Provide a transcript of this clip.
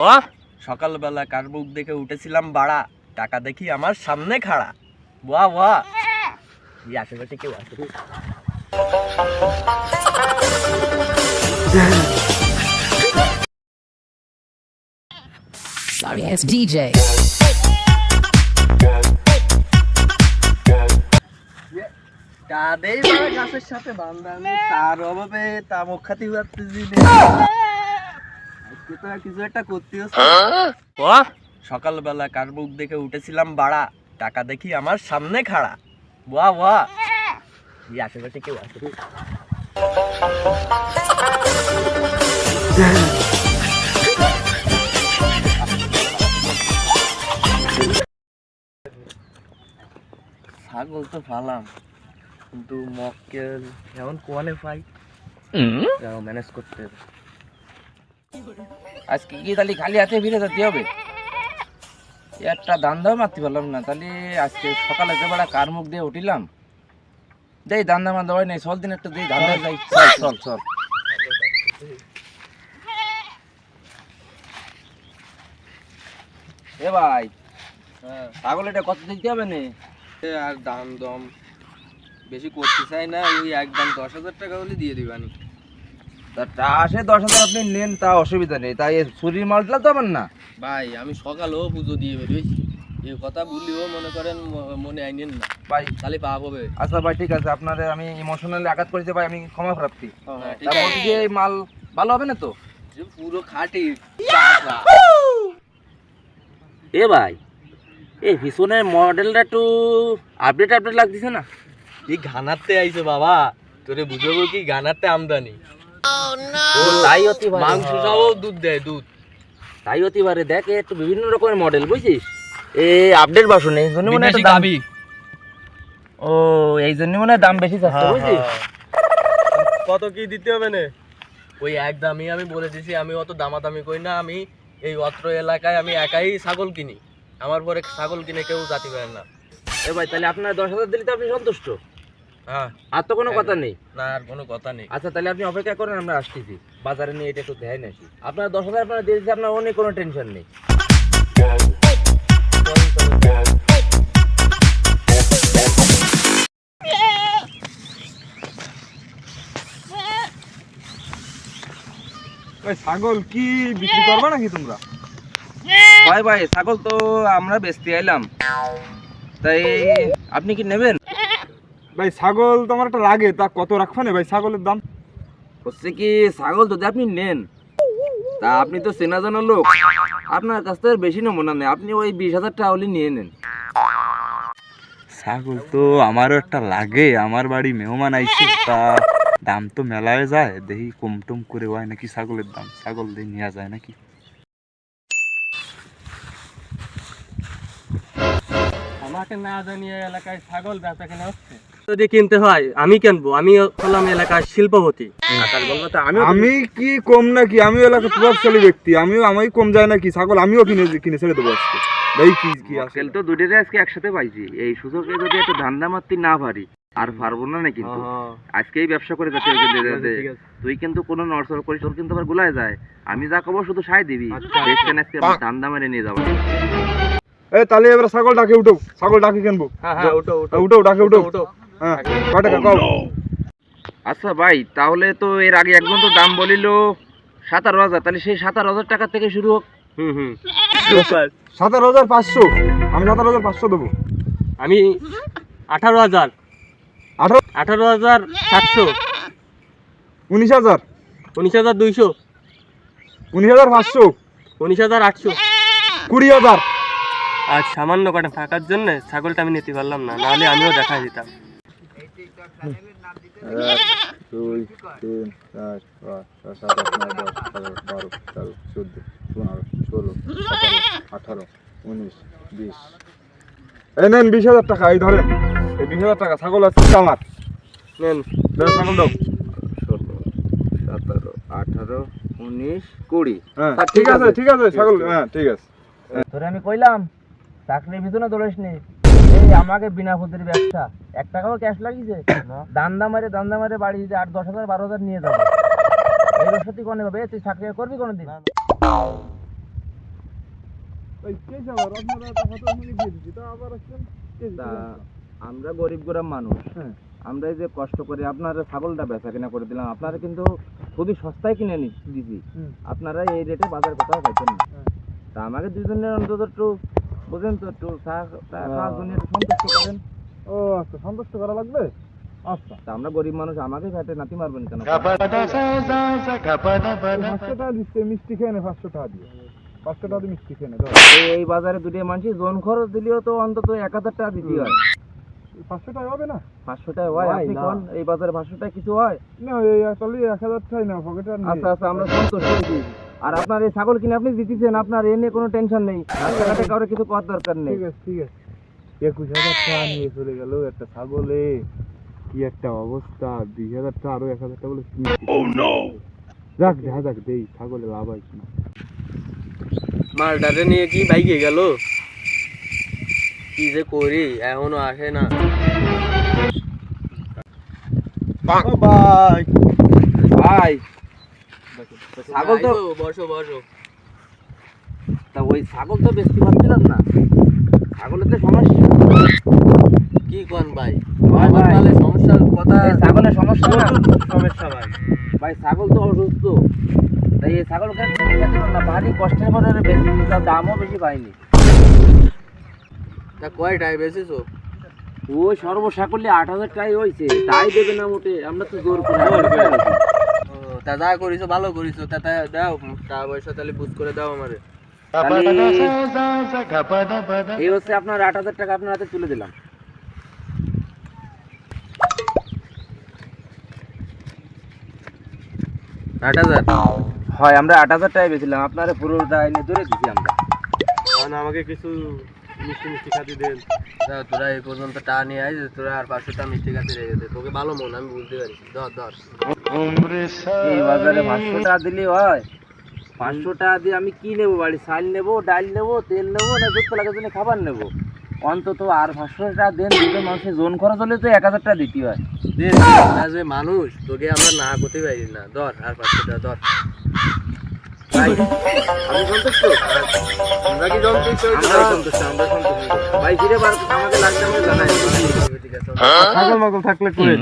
ও সকালবেলা কার বুক দেখে উঠেছিলাম বাড়া। টাকা দেখি আমার সামনে খাড়া। বাহ বাহ। এই আশেপাশে কেউ আছে? Sorry ass DJ. তাদের গাছের সাথে বান্ধানি তার অভাবে তা মুখ খাতি তো কিছু একটা করতে হচ্ছে। ও? সকালবেলা কার বুক দেখে উঠেছিলাম বাড়া টাকা দেখি আমার সামনে খাড়া। বাহ বাহ এই আশেপাশে কেউ আছে? ছাগল তো ফালাম কিন্তু মক্কেল এমন কোয়ানে পাই ম্যানেজ করতে হবে। আজকে কি তাহলে খালি হাতে ফিরে যেতে হবে? একটা দান্দাও মারতে পারলাম না তাহলে আজকে সকালে যে বেড়া কার মুখ দিয়ে উঠিলাম? দেই দান্দা মা দেওয়াই নেই চল দিন একটা দেই ধান্দা যাই চল চল চল। এ ভাই হ্যাঁ। পাগল এটা কত দিতে হবে না? আর দাম দম বেশি করতে চাই না ওই একদম দশ হাজার টাকা হলে দিয়ে দিবানি। তা আসে দশ হাজার আপনি নেন তা অসুবিধা নেই। তাই চুরির মালটা তো আমার না। ভাই আমি সকালেও পুজো দিয়ে বেরোইছি এই কথা বললেও মনে করেন মনে আইনেন না। ভাই তাহলে পাপ হবে। আচ্ছা ভাই ঠিক আছে। আপনার আমি ইমোশনালি আঘাত করেছি ভাই আমি ক্ষমা প্রাপ্তি। হ্যাঁ, যে এই মাল ভালো হবে না তো? পুরো খাঁটি। এ ভাই এই পিছনের মডেলটা একটু আপডেট আপডেট লাগতেছে না? এই ঘানাতে আইছে বাবা? তোরে বুঝাবো কি ঘানাতে আমদানি? ও তাই মাংস সহ দুধ দেয় দুধ। তাই দেখ একটু বিভিন্ন রকমের মডেল বুঝছিস? এ আপডেট বাসন এই জন্য মনে হয় বিদেশি একটু দাম গাবি। ও এই জন্য মনে হয় দাম বেশি যাচ্ছে বুঝছিস? কত কি দিতে হবে না? ওই এক দামই আমি বলে দিছি আমি অত দামাদামি করি না আমি এই অত্র এলাকায় আমি একাই ছাগল কিনি। আমার পরে ছাগল কিনে কেউ জাতি পারে না। এ ভাই তাহলে আপনার দশ হাজার দিলে তো আপনি সন্তুষ্ট। হ্যাঁ আর তো কোনো কথা নেই। না আর কোনো কথা নেই। আচ্ছা তাহলে আপনি অপেক্ষা করেন আমরা আসতেছি। বাজারে নিয়ে এটা একটু দেখাই নাকি আপনার দশ হাজার আপনার দিয়ে দিচ্ছি আপনার অনেক কোনো টেনশন নেই। ছাগল কি বিক্রি করবে নাকি তোমরা? ভাই ভাই ছাগল তো আমরা বেচতে আইলাম। তাই আপনি কি নেবেন? ভাই ছাগল তো আমার একটা লাগে তা কত রাখবা না ভাই ছাগলের দাম? হচ্ছে কি ছাগল যদি আপনি নেন। তা আপনি তো চেনা জানা লোক। আপনার কাছ থেকে বেশি নেব না আপনি ওই বিশ হাজার টাকা হলে নিয়ে নেন। ছাগল তো আমারও একটা লাগে আমার বাড়ি মেহমান আইছে তা দাম তো মেলায় যায় দেখি কম টম করে হয় নাকি ছাগলের দাম ছাগল দিয়ে নেওয়া যায় নাকি? আমাকে না জানিয়ে এলাকায় ছাগল বেচা কেনা হচ্ছে। যদি কিনতে হয় আমি কিনবো। আমি হলাম এলাকার শিল্পপতি। আমি আমি কি কম নাকি? আমিও এলাকার প্রভাবশালী ব্যক্তি। আমিও আমি কম যায় নাকি? ছাগল আমিও কিনে কিনে ছেড়ে দেবো আজকে। ভাই কি কি তো আজকে একসাথে পাইছি। এই সুযোগে যদি একটু ধান্দা মারতে না পারি আর পারব না না কিন্তু? আজকেই ব্যবসা করে যাতে তুই কিন্তু কোনো নড়চড় করিস তোর কিন্তু আবার গুলায় যায়। আমি যা কব শুধু সাই দিবি। বেশ কেন আজকে ধান্দা মেরে নিয়ে যাব। এই তাহলে এবার ছাগল ডাকে উঠো। ছাগল ডাকে কিনবো। হ্যাঁ হ্যাঁ উঠো ডাকে উঠো। হ্যাঁ কয় টাকা কও। আচ্ছা ভাই তাহলে তো এর আগে একজন তো দাম বলিল সাতারো হাজার। তাহলে সেই সাতারো হাজার টাকা থেকে শুরু হোক। হুম হুম। সাতারো হাজার পাঁচশো। আমি সাতারো হাজার পাঁচশো দেবো। আমি আঠারো হাজার। আঠারো? আঠারো হাজার সাতশো। উনিশ হাজার? উনিশ হাজার দুইশো। উনিশ হাজার পাঁচশো। উনিশ হাজার আটশো। কুড়ি হাজার। আর সামান্য কটা ফাঁকার জন্য ছাগলটা আমি নিতে পারলাম না নাহলে আমিও দেখা দিতাম। এক দুই তিন চার পাঁচ ছয় সাত আট নয় দশ এগারো বারো তেরো চোদ্দ পনেরো ষোলো সতেরো আঠারো উনিশ বিশ এই নেন বিশ হাজার টাকা এই ধরেন। এই বিশ হাজার টাকা ছাগল আছে আমার। নেন। দেন ছাগল দাও। ষোলো সতেরো আঠারো উনিশ কুড়ি। হ্যাঁ ঠিক আছে ঠিক আছে ছাগল হ্যাঁ ঠিক আছে। আমি কইলাম চাকরির ভিতরে দৌড়িস নি। এই আমাকে বিনা ফুতের ব্যবসা। এক টাকাও ক্যাশ লাগিয়েছে। দান্দা মারে দান্দা মারে বাড়ি দিতে আট দশ হাজার বারো হাজার নিয়ে যাবে। এই ব্যবসা তুই কোনে পাবে? তুই চাকরি করবি কোনোদিন? ওই কে যাবার আপনারা টাকা তো এখনই দিয়ে দিচ্ছি তা আবার আসছেন কে আমরা গরিব গরিব মানুষ। হ্যাঁ। আমরা এই যে কষ্ট করে আপনারা ছাগলটা বেচা কিনা করে দিলাম আপনারা কিন্তু খুবই সস্তায় কিনে নি দিছি। আপনারা এই রেটে বাজার কোথাও পাইছেন না। হ্যাঁ। তা আমাকে দুজনের অন্তত একটু বুঝেন তো একটু সন্তুষ্ট করেন। ও আচ্ছা সন্তুষ্ট করা লাগবে? আচ্ছা। আমরা গরিব মানুষ আমাকে ঘাটে নাতি মারবেন কেন? পাঁচশো টাকা দিচ্ছে মিষ্টি খেয়ে নে পাঁচশো টাকা দিয়ে। পাঁচশো টাকা দিয়ে মিষ্টি খেয়ে নে এই বাজারে দুটো মানুষ জোন খরচ দিলেও তো অন্তত এক হাজার টাকা দিতে হয়। পাঁচশো টাকা হবে না? পাঁচশো টাকা হয় আপনি কোন? এই বাজারে পাঁচশো টাকা কিছু হয়? না এই তাহলে এক হাজার টাকাই না পকেটে আচ্ছা আচ্ছা আমরা সন্তুষ্ট আর আপনার এই ছাগল কিনে আপনি দিতেছেন আপনার এ নিয়ে কোনো টেনশন নেই। রাস্তাঘাটে কারোর কিছু করার দরকার নেই। ঠিক আছে ঠিক আছে। একুশ হাজার টাকা নিয়ে চলে গেল একটা ছাগলে। কি একটা অবস্থা? দুই হাজার টাকা আরও এক হাজার টাকা বলে যাক দেখা যাক দেই ছাগলে লাভ হয় কিনা মালটারে নিয়ে কি বাইকে গেল? কি যে করি এখনও আসে না। ভাই। ভাই ছাগল তো বসো বসো। তা ওই ছাগল তো বেশি না। ছাগলের তো সমস্যা। কি কোন ভাই? ভাই, সমস্যার কথা ছাগলের সমস্যা সমস্যা ভাই ভাই ছাগল তো অসুস্থ। তাই এই ছাগলকে না ভারী কষ্টের পরে বেশি তার দামও বেশি পাইনি। তা কয়টায় বেশিছো ওই সর্বসা করলে আট হাজার টাই হয়েছে তাই দেবে না মোটে আমরা তো জোর করে তা যা করিছো ভালো করিছো তা তা দাও টাকা পয়সা তাহলে বুঝ করে দাও আমারে। এই হচ্ছে আপনার আট হাজার টাকা আপনার হাতে তুলে দিলাম। আট হাজার? হয় আমরা আট হাজার টাকায় বেছিলাম আপনারা পুরোটা এনে ধরে দিছি আমরা। আমাকে কিছু মিষ্টি মিষ্টি খাতি দেন তা তোরা এই পর্যন্ত টাকা নিয়ে আইস তোরা আর পাঁচশোটা মিষ্টি খাতি রেখে দে তোকে ভালো মন আমি বুঝতে পারছি ধর ধর এই বাজারে পাঁচশো টাকা দিলে হয় পাঁচশো টাকা দিয়ে আমি কি নেব বাড়ি চাল নেব ডাল নেব তেল নেব না দুধ লাগার জন্য খাবার নেব অন্তত আর পাঁচশো টাকা দেন দুটো মানুষের জোন খরচ হলে তো এক হাজার টাকা দিতে হয় যে মানুষ তোকে আমরা না করতে পারি না ধর আর পাঁচশো টাকা ধর আমি সন্তুষ্ট তোমরা কি জন্তুষ্ট আমরা সন্তুষ্ট আমরা সন্তুষ্ট ভাই ফিরে বার আমাকে লাগবে আমাকে জানাই। ঠিক আছে ছাগল মাগল থাকলে করে